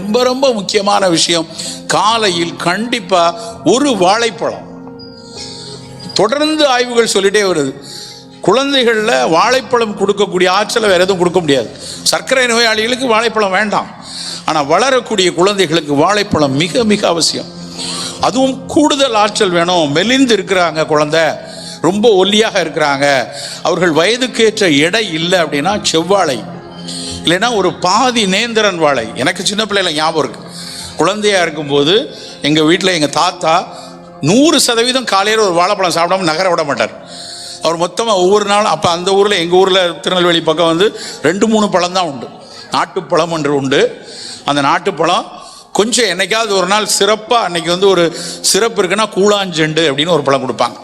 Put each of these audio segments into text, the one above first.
ரொம்ப ரொம்ப முக்கியமான விஷயம். காலையில் கண்டிப்பாக ஒரு வாழைப்பழம். தொடர்ந்து ஆய்வுகள் சொல்லிட்டே வருது. குழந்தைகளில் வாழைப்பழம் கொடுக்கக்கூடிய ஆற்றலை வேறு எதுவும் கொடுக்க முடியாது. சர்க்கரை நோயாளிகளுக்கு வாழைப்பழம் வேண்டாம். ஆனால் வளரக்கூடிய குழந்தைகளுக்கு வாழைப்பழம் மிக மிக அவசியம். அதுவும் கூடுதல் ஆற்றல் வேணும். மெலிந்து இருக்கிறாங்க குழந்தை. ரொம்ப ஒல்லியாக இருக்கிறாங்க. அவர்கள் வயதுக்கேற்ற எடை இல்லை அப்படின்னா செவ்வாழை. இல்லைன்னா ஒரு பாதி நேந்திரன் வாழை. எனக்கு சின்ன பிள்ளைல ஞாபகம் இருக்கு. குழந்தையா இருக்கும்போது எங்கள் வீட்டில் எங்கள் தாத்தா நூறு சதவீதம் காலையில் ஒரு வாழைப்பழம் சாப்பிடாம நகர விட மாட்டார். அவர் மொத்தமாக ஒவ்வொரு நாளும் அப்போ அந்த ஊரில் எங்கள் ஊரில் திருநெல்வேலி பக்கம் வந்து ரெண்டு மூணு பழம் தான் உண்டு. நாட்டுப்பழம் என்று உண்டு. அந்த நாட்டுப்பழம் கொஞ்சம் என்னைக்காவது ஒரு நாள் சிறப்பாக அன்னைக்கு வந்து ஒரு சிறப்பு இருக்குன்னா கூழாஞ்செண்டு அப்படின்னு ஒரு பழம் கொடுப்பாங்க.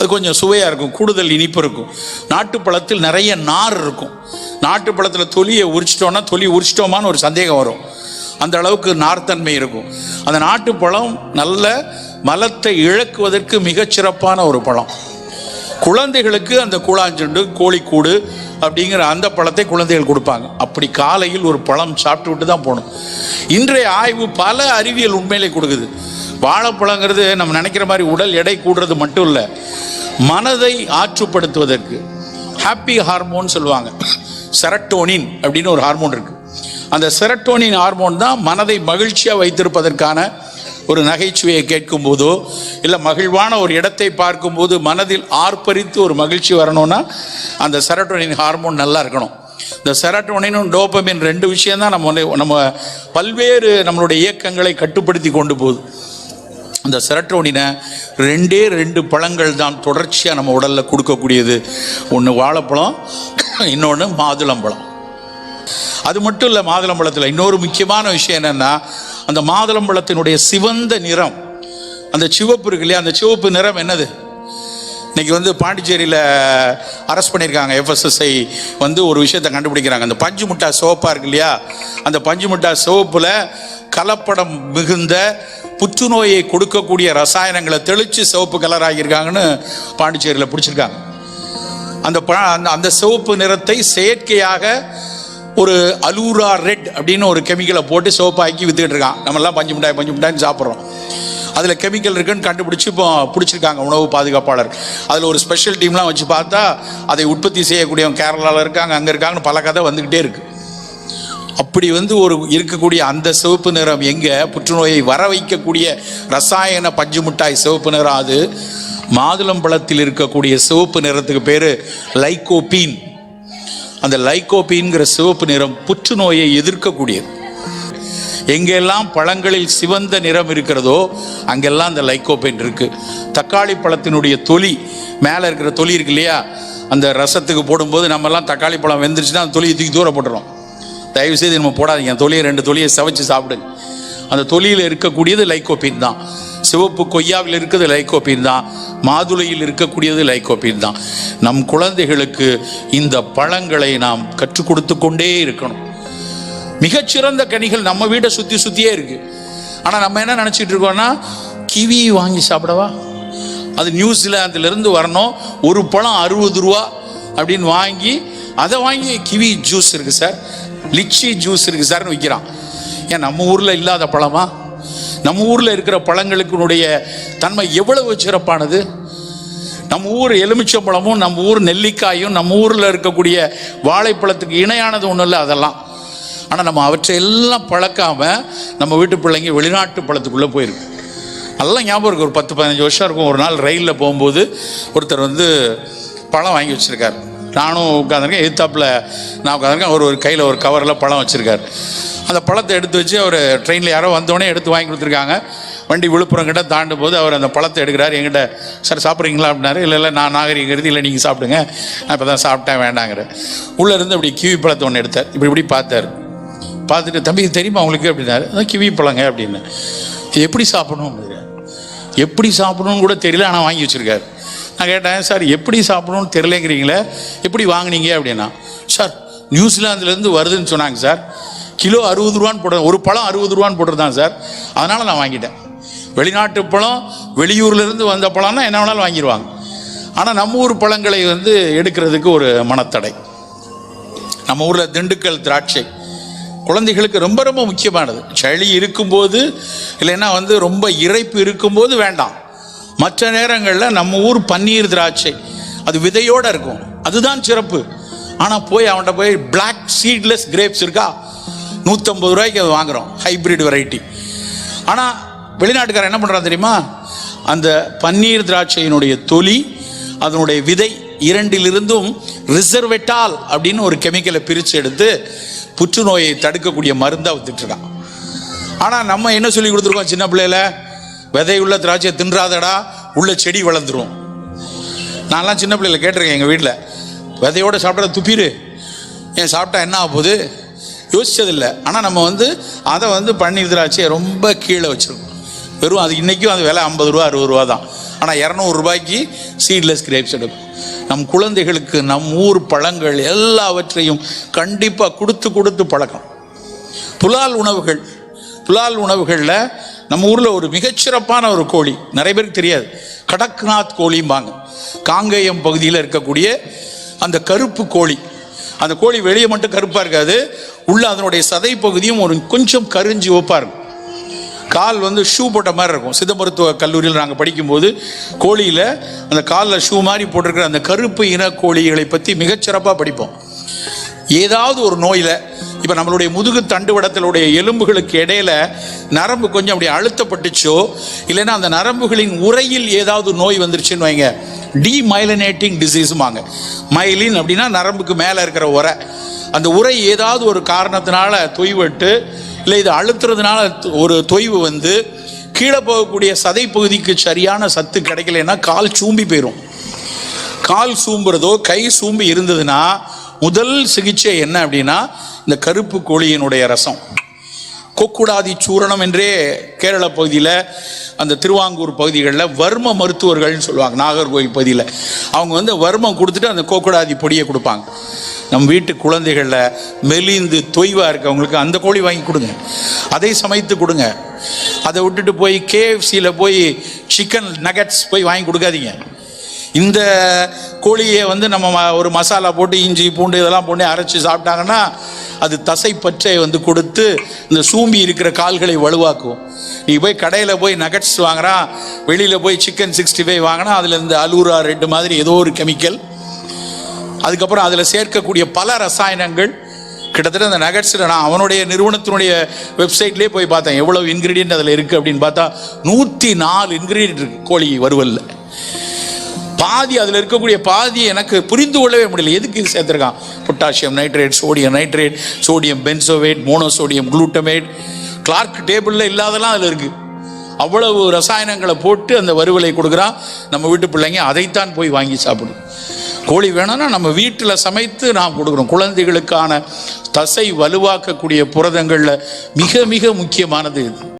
அது கொஞ்சம் சுவையாக இருக்கும் கூடுதல் இனிப்பு இருக்கும். நாட்டுப்பழத்தில் நிறைய நார் இருக்கும். நாட்டுப்பழத்தில் தொலியை உரிச்சிட்டோன்னா தொலி உரிச்சிட்டோமான்னு ஒரு சந்தேகம் வரும். அந்த அளவுக்கு நார்த்தன்மை இருக்கும். அந்த நாட்டுப்பழம் நல்ல மலத்தை இழக்குவதற்கு மிகச்சிறப்பான ஒரு பழம். குழந்தைகளுக்கு அந்த கூழாஞ்செண்டு கோழிக்கூடு அப்படிங்கிற அந்த பழத்தை குழந்தைகள் கொடுப்பாங்க. அப்படி காலையில் ஒரு பழம் சாப்பிட்டு விட்டு தான் போகணும். இன்றைய ஆய்வு பல அறிவியல் உண்மையிலே கொடுக்குது. வாழைப்பழங்கிறது நம்ம நினைக்கிற மாதிரி உடல் எடை கூடுறது மட்டும் இல்லை மனதை ஆற்றுப்படுத்துவதற்கு. ஹாப்பி ஹார்மோன் சொல்லுவாங்க. செரட்டோனின் அப்படின்னு ஒரு ஹார்மோன் இருக்குது அந்த செரட்டோனின் ஹார்மோன் தான் மனதை மகிழ்ச்சியாக வைத்திருப்பதற்கான ஒரு நகைச்சுவையை கேட்கும் போதோ இல்லை மகிழ்வான ஒரு இடத்தை பார்க்கும்போது மனதில் ஆர்ப்பரித்து ஒரு மகிழ்ச்சி வரணும்னா அந்த செரட்டோனின் ஹார்மோன் நல்லா இருக்கணும். இந்த செரட்டோனினும் டோபமின் ரெண்டு விஷயம் தான் நம்ம வந்து- நம்ம பல்வேறு நம்மளுடைய இயக்கங்களை கட்டுப்படுத்தி கொண்டு போகுது. அந்த செரட்டோனினை ரெண்டே ரெண்டு பழங்கள் தான் தொடர்ச்சியாக நம்ம உடலில் கொடுக்கக்கூடியது. ஒன்று வாழைப்பழம் இன்னொன்று மாதுளம்பழம். அது மட்டும் இல்லை மாதுளம்பழத்தில் இன்னொரு முக்கியமான விஷயம் என்னென்னா அந்த மாதுளம்பழத்தினுடைய சிவந்த நிறம் அந்த சிவப்பு இருக்கு இல்லையா அந்த சிவப்பு நிறம் என்னது? இன்னைக்கு வந்து பாண்டிச்சேரியில் அரெஸ்ட் பண்ணியிருக்காங்க எஃப்எஸ்எஸ்ஐ வந்து ஒரு விஷயத்தை கண்டுபிடிக்கிறாங்க. அந்த பஞ்சு முட்டா சிவப்பாக இருக்கு இல்லையா அந்த பஞ்சு முட்டா சிவப்பில் கலப்படம் மிகுந்த புற்றுநோயை கொடுக்கக்கூடிய ரசாயனங்களை தெளித்து சிவப்பு கலர் ஆகியிருக்காங்கன்னு பாண்டிச்சேரியில் பிடிச்சிருக்காங்க. அந்த பழ அந்த அந்த சிவப்பு நிறத்தை செயற்கையாக ஒரு அலூரா ரெட் அப்படின்னு ஒரு கெமிக்கலை போட்டு சிவப்பாக்கி வித்துக்கிட்டு இருக்கான். நம்மெல்லாம் பஞ்சு மிட்டாய் பஞ்சு மிட்டாய்னு சாப்பிட்றோம். அதில் கெமிக்கல் இருக்குன்னு கண்டுபிடிச்சி இப்போ பிடிச்சிருக்காங்க உணவு பாதுகாப்பாளர். அதில் ஒரு ஸ்பெஷல் டீம்லாம் வச்சு பார்த்தா அதை உற்பத்தி செய்யக்கூடியவங்க கேரளாவில் இருக்காங்க அங்கே இருக்காங்கன்னு பல கதை வந்துக்கிட்டே இருக்கு. அப்படி வந்து ஒரு இருக்கக்கூடிய அந்த சிவப்பு நிறம் எங்கே? புற்றுநோயை வர வைக்கக்கூடிய ரசாயன பஞ்சு மிட்டாய் சிவப்பு நிறம் அது. மாதுளம்பழத்தில் இருக்கக்கூடிய சிவப்பு நிறத்துக்கு பேர் லைகோபீன். அந்த லைகோபின்கிற சிவப்பு நிறம் புற்றுநோயை எதிர்க்கக்கூடியது. எங்கெல்லாம் பழங்களில் சிவந்த நிறம் இருக்கிறதோ அங்கெல்லாம் அந்த லைகோபீன் இருக்கு. தக்காளி பழத்தினுடைய தொலி மேலே இருக்கிற தொலி இருக்கு இல்லையா? அந்த ரசத்துக்கு போடும்போது நம்மலாம் தக்காளி பழம் வெந்துருச்சுன்னா அந்த தொலியை தூக்கி தூர போட்டுறோம். தயவு செய்து நம்ம போடாதீங்க. தொலியை ரெண்டு தொலியை சவைச்சு சாப்பிடுங்க. அந்த தொலியில் இருக்கக்கூடியது லைகோபின் தான். சிவப்பு கொய்யாவில் இருக்கிறது லைகோபின் தான். மாதுளையில் இருக்கக்கூடியது லைகோபின் தான். நம் குழந்தைகளுக்கு இந்த பழங்களை நாம் கற்றுக் கொடுத்து கொண்டே இருக்கணும். மிகச்சிறந்த கனிகள் நம்ம வீட்டை சுற்றி சுற்றியே இருக்கு. ஆனால் நம்ம என்ன நினச்சிட்டு இருக்கோம்னா கிவி வாங்கி சாப்பிடவா? அது நியூசிலாந்துலேருந்து வரணும். ஒரு பழம் அறுபது ரூபா அப்படின்னு வாங்கி அதை வாங்கி கிவி ஜூஸ் இருக்கு சார். லிச்சி ஜூஸ் இருக்கு சார்னு விற்கிறான் ஏன் நம்ம ஊரில் இல்லாத பழமா? நம்ம ஊரில் இருக்கிற பழங்களுக்குனுடைய தன்மை எவ்வளவு சிறப்பானது? நம்ம ஊர் எலுமிச்சம்பழமும் நம்ம ஊர் நெல்லிக்காயும் நம்ம ஊரில் இருக்கக்கூடிய வாழைப்பழத்துக்கு இணையானது ஒன்றும் இல்லை அதெல்லாம். ஆனால் நம்ம அவற்றை எல்லாம் பழக்காமல் நம்ம வீட்டு பிள்ளைங்க வெளிநாட்டு பழத்துக்குள்ளே போயிருக்கு. நல்லா ஞாபகம் இருக்கு. ஒரு பத்து பதினஞ்சு வருஷம் இருக்கும். ஒரு நாள் ரயிலில் போகும்போது ஒருத்தர் வந்து பழம் வாங்கி வச்சுருக்காரு. நானும் உட்காந்துருக்கேன் எதிர்த்தாப்புல நான் உட்காந்துருக்கேன் அவர் ஒரு கையில் ஒரு கவரில் பழம் வச்சுருக்கார். அந்த பழத்தை எடுத்து வச்சு அவர் ட்ரெயினில் யாரோ வந்தோடனே எடுத்து வாங்கி கொடுத்துருக்காங்க. வண்டி விழுப்புரம் கிட்ட தாண்டும் போது அவர் அந்த பழத்தை எடுக்கிறார். எங்கிட்ட சார் சாப்பிட்றீங்களா? அப்படின்னாரு. இல்லை இல்லை நான் நாகரிகம் கருதி இல்லை நீங்கள் சாப்பிடுங்க. நான் இப்போ தான் சாப்பிட்டேன் வேண்டாங்கிற உள்ளே இருந்து அப்படி கிவி பழத்தை ஒன்று எடுத்தார். இப்படி இப்படி பார்த்தார். பார்த்துட்டு தம்பி தெரியுமா அவங்களுக்கு அப்படின்னாரு. அதான் கிவி பழங்க அப்படின்னு. எப்படி சாப்பிடணும்? எப்படி சாப்பிடணும்னு கூட தெரியல ஆனால் வாங்கி வச்சுருக்காரு. நான் கேட்டேன் சார் எப்படி சாப்பிடணும்னு தெரிலங்கிறீங்களே எப்படி வாங்குனீங்க? அப்படின்னா சார் நியூசிலாந்துலேருந்து வருதுன்னு சொன்னாங்க சார். கிலோ அறுபது ரூபான்னு போட்டு ஒரு பழம் அறுபது ரூபான்னு போட்டிருந்தான் சார். அதனால் நான் வாங்கிட்டேன். வெளிநாட்டு பழம் வெளியூர்லேருந்து வந்த பழம்னா என்ன வேணாலும் வாங்கிடுவாங்க ஆனால் நம்ம ஊர் பழங்களை வந்து எடுக்கிறதுக்கு ஒரு மனத்தடை. நம்ம ஊரில் திண்டுக்கல் திராட்சை குழந்தைகளுக்கு ரொம்ப ரொம்ப முக்கியமானது. சளி இருக்கும்போது இல்லைன்னா வந்து ரொம்ப இறைப்பு இருக்கும்போது வேண்டாம். மற்ற நேரங்களில் நம்ம ஊர் பன்னீர் திராட்சை. அது விதையோடு இருக்கும். அதுதான் சிறப்பு. ஆனால் போய் அவன்கிட்ட போய் பிளாக் சீட்லெஸ் கிரேப்ஸ் இருக்கா? நூற்றம்பது ரூபாய்க்கு அது வாங்குகிறோம் ஹைப்ரிட் வெரைட்டி ஆனால் வெளிநாட்டுக்காரன் என்ன பண்ணுறான் தெரியுமா? அந்த பன்னீர் திராட்சையினுடைய தொலி அதனுடைய விதை இரண்டிலிருந்தும் ரிசர்வெட்டால் அப்படின்னு ஒரு கெமிக்கலை பிரித்து எடுத்து புற்றுநோயை தடுக்கக்கூடிய மருந்தாக வித்துட்ருக்கான் ஆனால் நம்ம என்ன சொல்லி கொடுத்துருக்கோம் சின்ன பிள்ளையில? விதையுள்ள திராட்சையை தின்றாதடா உள்ள செடி வளர்ந்துரும். நான்லாம் சின்ன பிள்ளைல கேட்டிருக்கேன் எங்கள் வீட்டில் விதையோட சாப்பிட்ற துப்பிடு ஏன் சாப்பிட்டா என்ன ஆக போகுது? யோசிச்சதில்லை. ஆனால் நம்ம வந்து அதை வந்து பன்னீர் திராட்சையை ரொம்ப கீழே வச்சிருக்கோம். வெறும் அது இன்றைக்கும் அது விலை ஐம்பது ரூபா அறுபது ரூபா தான். ஆனால் இரநூறுபாய்க்கு சீட்லெஸ் கிரேப்ஸ் எடுக்கும். நம் குழந்தைகளுக்கு நம் ஊர் பழங்கள் எல்லாவற்றையும் கண்டிப்பாக கொடுத்து கொடுத்து பழக்கம். புலால் உணவுகள் புலால் உணவுகளில் நம்ம ஊரில் ஒரு மிகச்சிறப்பான ஒரு கோழி. நிறைய பேருக்கு தெரியாது. கடக்நாத் கோழிம்பாங்க. காங்கேயம் பகுதியில் இருக்கக்கூடிய அந்த கருப்பு கோழி. அந்த கோழி வெளியே மட்டும் கருப்பாக இருக்காது. உள்ள அதனுடைய சதை பகுதியும் ஒரு கொஞ்சம் கருஞ்சி ஒப்பா இருக்கும். கால் வந்து ஷூ போட்ட மாதிரி இருக்கும். சித்த மருத்துவ கல்லூரியில் நாங்கள் படிக்கும்போது கோழியில் அந்த காலில் ஷூ மாதிரி போட்டிருக்கிற அந்த கருப்பு இன கோழிகளை பற்றி மிகச்சிறப்பாக படிப்போம். ஏதாவது ஒரு நோயில் இப்போ நம்மளுடைய முதுகு தண்டுவடத்தினுடைய எலும்புகளுக்கு இடையில நரம்பு கொஞ்சம் அப்படி அழுத்தப்பட்டுச்சோ இல்லைன்னா அந்த நரம்புகளின் உரையில் ஏதாவது நோய் வந்துருச்சுன்னு வைங்க. டிமைலனேட்டிங் டிசீஸுமாங்க மைலின் அப்படின்னா நரம்புக்கு மேலே இருக்கிற உரை அந்த உரை ஏதாவது ஒரு காரணத்தினால தொய்வட்டு இல்லை இது அழுத்துறதுனால ஒரு தொய்வு வந்து கீழே போகக்கூடிய சதை பகுதிக்கு சரியான சத்து கிடைக்கலன்னா கால் சூம்பி போயிடும் கால் சூம்புறதோ கை சூம்பி இருந்ததுன்னா முதல் சிகிச்சை என்ன அப்படின்னா இந்த கருப்பு கோழியினுடைய ரசம். கொக்குடாதி சூரணம் என்றே கேரள பகுதியில் அந்த திருவாங்கூர் பகுதிகளில் வர்ம மருத்துவர்கள்னு சொல்லுவாங்க நாகர்கோவில் பகுதியில். அவங்க வந்து வர்மம் கொடுத்துட்டு அந்த கோக்குடாதி பொடியை கொடுப்பாங்க. நம் வீட்டு குழந்தைகளில் மெலிந்து தொய்வாக இருக்கவங்களுக்கு அந்த கோழி வாங்கி கொடுங்க. அதை சமைத்து கொடுங்க. அதை விட்டுட்டு போய் கேஎஃப்சியில் போய் சிக்கன் நகட்ஸ் போய் வாங்கி கொடுக்காதீங்க. இந்த கோழியை வந்து நம்ம ம- ஒரு மசாலா போட்டு இஞ்சி பூண்டு இதெல்லாம் போட்டு அரைச்சி சாப்பிட்டாங்கன்னா அது தசை பற்றை வந்து கொடுத்து இந்த சூம்பி இருக்கிற கால்களை வலுவாக்கும். நீ போய் கடையில் போய் நகட்ஸ் வாங்குறான் வெளியில் போய் சிக்கன் சிக்ஸ்டி ஃபைவ் வாங்கினா அதில் இந்த அலூரா ரெட்டு மாதிரி ஏதோ ஒரு கெமிக்கல் அதுக்கப்புறம் அதில் சேர்க்கக்கூடிய பல ரசாயனங்கள். கிட்டத்தட்ட அந்த நகட்ஸில் நான் அவனுடைய நிறுவனத்தினுடைய வெப்சைட்லேயே போய் பார்த்தேன். எவ்வளோ இன்க்ரீடியன்ட் அதில் இருக்குது அப்படின்னு பார்த்தா நூற்றி நாலு இன்க்ரீடியன்ட் இருக்கு கோழி வறுவலில். பாதி அதில் இருக்கக்கூடிய பாதி எனக்கு புரிந்து கொள்ளவே முடியல. எதுக்கு இது சேர்த்துருக்கான்? Potassium nitrate sodium nitrate sodium benzoate monosodium glutamate. Clerk டேபிளில் இல்லாதெல்லாம் அதில் இருக்குது அவ்வளவு ரசாயனங்களை போட்டு அந்த வறுவலை கொடுக்குறான். நம்ம வீட்டு பிள்ளைங்க அதைத்தான் போய் வாங்கி சாப்பிடும். கோழி வேணும்னா நம்ம வீட்டில் சமைத்து நாம் கொடுக்குறோம். குழந்தைகளுக்கான தசை வலுவாக்கக்கூடிய புரதங்களில் மிக மிக முக்கியமானது இது.